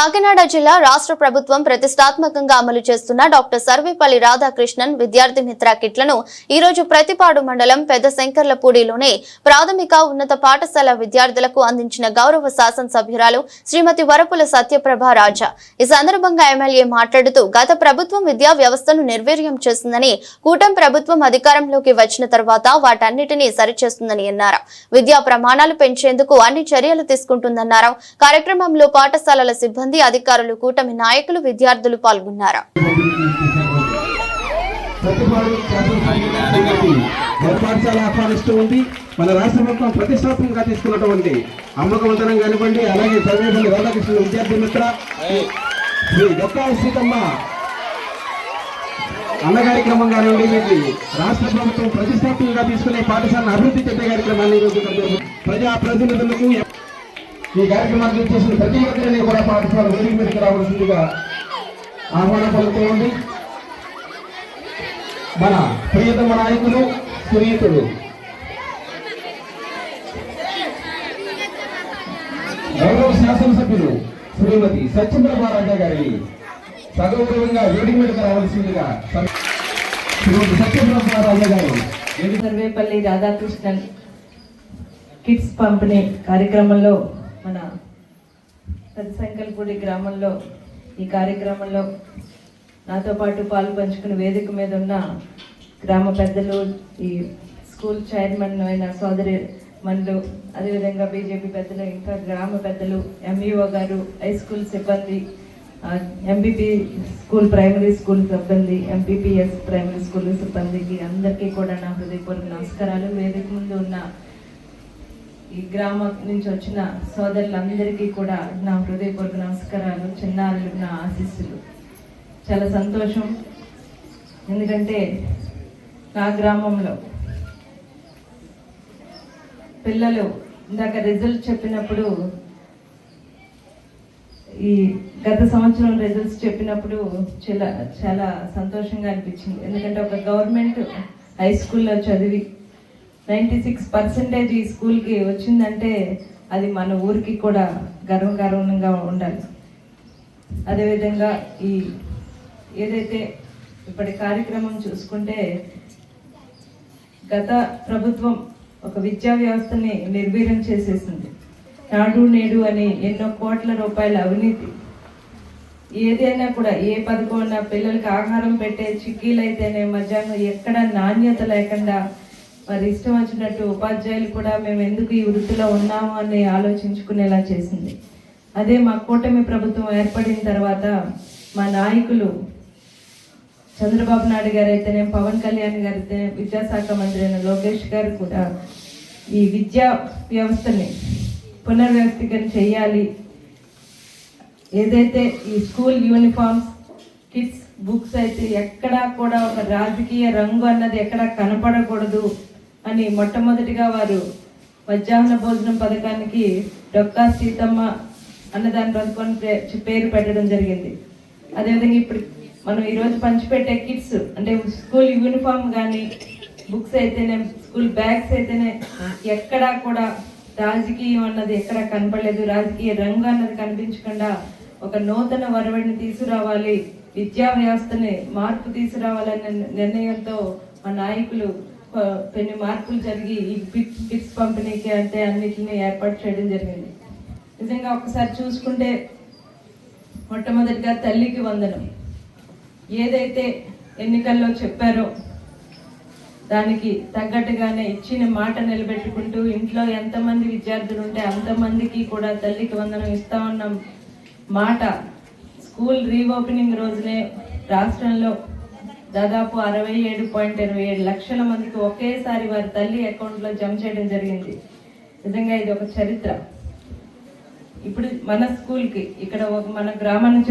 కాకినాడ జిల్లా రాష్ట్ర ప్రభుత్వం ప్రతిష్టాత్మకంగా అమలు చేస్తున్న డాక్టర్ సర్వేపల్లి రాధాకృష్ణన్ విద్యార్థి మిత్ర కిట్లను ఈ రోజు ప్రతిపాడు మండలం పెద్ద శంకర్లపూడిలోని ప్రాథమిక ఉన్నత పాఠశాల విద్యార్థులకు అందించిన గౌరవ శాసనసభ్యురాలు శ్రీమతి వరపుల సత్యప్రభ రాజా. ఈ సందర్భంగా ఎమ్మెల్యే మాట్లాడుతూ గత ప్రభుత్వం విద్యా వ్యవస్థను నిర్వీర్యం చేసిందని కూటమి ప్రభుత్వం అధికారంలోకి వచ్చిన తర్వాత వాటన్నిటినీ సరిచేస్తుందని అన్నారు. విద్యా ప్రమాణాలు పెంచేందుకు అన్ని చర్యలు తీసుకుంటుందన్నారు. కార్యక్రమంలో పాఠశాలల సిబ్బంది అధికారులు కూటమి నాయకులు విద్యార్థులు పాల్గొన్నారు. ప్రతిపాడు మన ఆహ్వానిస్తూ ఉంది. మన రాష్ట్ర ప్రభుత్వం ప్రతిష్టాత్మకంగా తీసుకున్నటువంటి అమ్మకవంతనం కానివ్వండి అలాగే సర్వేపల్లి రాధాకృష్ణ విద్యార్థి మిత్ర శ్రీ దత్తా సీతమ్మ అన్న కార్యక్రమం కానివ్వండి వీటి రాష్ట్ర ప్రభుత్వం ప్రతిష్టాత్మకంగా తీసుకునే పాఠశాలను అభివృద్ధి చెప్పే కార్యక్రమాన్ని ప్రజా ప్రతినిధులకు ఈ కార్యక్రమానికి చేసిన ప్రతి ఒక్కరిని కూడా పాఠశాల వేదిక మీదకి రావాల్సిందిగా ఆహ్వానం పలుకుతూ ఉంది. మన ప్రియతమ నాయకులు శ్రీయుతుడు గౌరవ శాసనసభ్యులు శ్రీమతి సత్యప్రభ రాజా గారిని సగౌరవంగా వేదిక మీదకి రావాల్సిందిగా శ్రీమతి సత్యప్రభ గారు. సర్వేపల్లి రాధాకృష్ణన్ కిడ్స్ పంపిణీ కార్యక్రమంలో మన పెద్దశంకల్పూడి గ్రామంలో ఈ కార్యక్రమంలో నాతో పాటు పాలు పంచుకుని వేదిక మీద ఉన్న గ్రామ పెద్దలు ఈ స్కూల్ చైర్మన్ అయిన సోదరి మనులు అదేవిధంగా బీజేపీ పెద్దలు ఇంకా గ్రామ పెద్దలు ఎంఈఓ గారు హై స్కూల్ సిబ్బంది ఎంపీపీ స్కూల్ ప్రైమరీ స్కూల్ సిబ్బంది ఎంపీపీఎస్ ప్రైమరీ స్కూల్ సిబ్బందికి అందరికీ కూడా నా హృదయపూర్వక నమస్కారాలు. వేదిక ముందు ఉన్న ఈ గ్రామం నుంచి వచ్చిన సోదరులందరికీ కూడా నా హృదయపూర్వక నమస్కారాలు చిన్నారులకు నా ఆశీస్సులు. చాలా సంతోషం. ఎందుకంటే నా గ్రామంలో పిల్లలు ఇందాక రిజల్ట్ చెప్పినప్పుడు ఈ గత సంవత్సరం రిజల్ట్స్ చెప్పినప్పుడు చాలా చాలా సంతోషంగా అనిపించింది. ఎందుకంటే ఒక గవర్నమెంట్ హై స్కూల్లో చదివి నైంటీ సిక్స్ పర్సెంటేజ్ ఈ స్కూల్కి వచ్చిందంటే అది మన ఊరికి కూడా గర్వకారణంగా ఉండాలి. అదేవిధంగా ఈ ఏదైతే ఇప్పటి కార్యక్రమం చూసుకుంటే గత ప్రభుత్వం ఒక విద్యా వ్యవస్థని నిర్వీర్యం చేసేసింది. నాడు నేడు అని ఎన్నో కోట్ల రూపాయల అవినీతి. ఏదైనా కూడా ఏ పథకం ఉన్నా పిల్లలకి ఆహారం పెట్టే చిక్కీలు అయితేనే మధ్యాహ్నం ఎక్కడ నాణ్యత లేకుండా మరి ఇష్టం వచ్చినట్టు ఉపాధ్యాయులు కూడా మేము ఎందుకు ఈ వృత్తిలో ఉన్నాము అని ఆలోచించుకునేలా చేసింది. అదే మా కూటమి ప్రభుత్వం ఏర్పడిన తర్వాత మా నాయకులు చంద్రబాబు నాయుడు గారు అయితేనే పవన్ కళ్యాణ్ గారు అయితే విద్యాశాఖ మంత్రి అయిన లోకేష్ గారు కూడా ఈ విద్యా వ్యవస్థని పునర్వ్యవస్థీకరణ చేయాలి. ఏదైతే ఈ స్కూల్ యూనిఫామ్స్ కిడ్స్ బుక్స్ అయితే ఎక్కడా కూడా ఒక రాజకీయ రంగు అన్నది ఎక్కడా కనపడకూడదు. అని మొట్టమొదటిగా వారు మధ్యాహ్న భోజనం పథకానికి డొక్కా సీతమ్మ అన్నదాని పథకం పే- పేరు పెట్టడం జరిగింది. అదేవిధంగా ఇప్పుడు మనం ఈరోజు పంచిపెట్టే కిట్స్ అంటే స్కూల్ యూనిఫామ్ కానీ బుక్స్ అయితేనే స్కూల్ బ్యాగ్స్ అయితేనే ఎక్కడా కూడా రాజకీయం అన్నది ఎక్కడా కనపడలేదు. రాజకీయ రంగు అన్నది కనిపించకుండా ఒక నూతన వరవడిని తీసుకురావాలి విద్యా వ్యవస్థని మార్పు తీసుకురావాలనే నిర్ణయంతో మా నాయకులు కొన్ని మార్పులు జరిగి ఈ కిట్ పంపిణీకి అంటే అన్నిటిని ఏర్పాటు చేయడం జరిగింది. నిజంగా ఒకసారి చూసుకుంటే మొట్టమొదటిగా తల్లికి వందనం. ఏదైతే ఎన్నికల్లో చెప్పారో దానికి తగ్గట్టుగానే ఇచ్చిన మాట నిలబెట్టుకుంటూ ఇంట్లో ఎంతమంది విద్యార్థులు ఉంటే అంతమందికి కూడా తల్లికి వందనం ఇస్తామన్న మాట స్కూల్ రీఓపెనింగ్ రోజునే రాష్ట్రంలో దాదాపు అరవై ఏడు పాయింట్ ఇరవై ఏడు లక్షల మందికి ఒకేసారి వారి తల్లి అకౌంట్లో జమ చేయడం జరిగింది. నిజంగా ఇది ఒక చరిత్ర. ఇప్పుడు మన స్కూల్కి ఇక్కడ ఒక మన గ్రామం నుంచి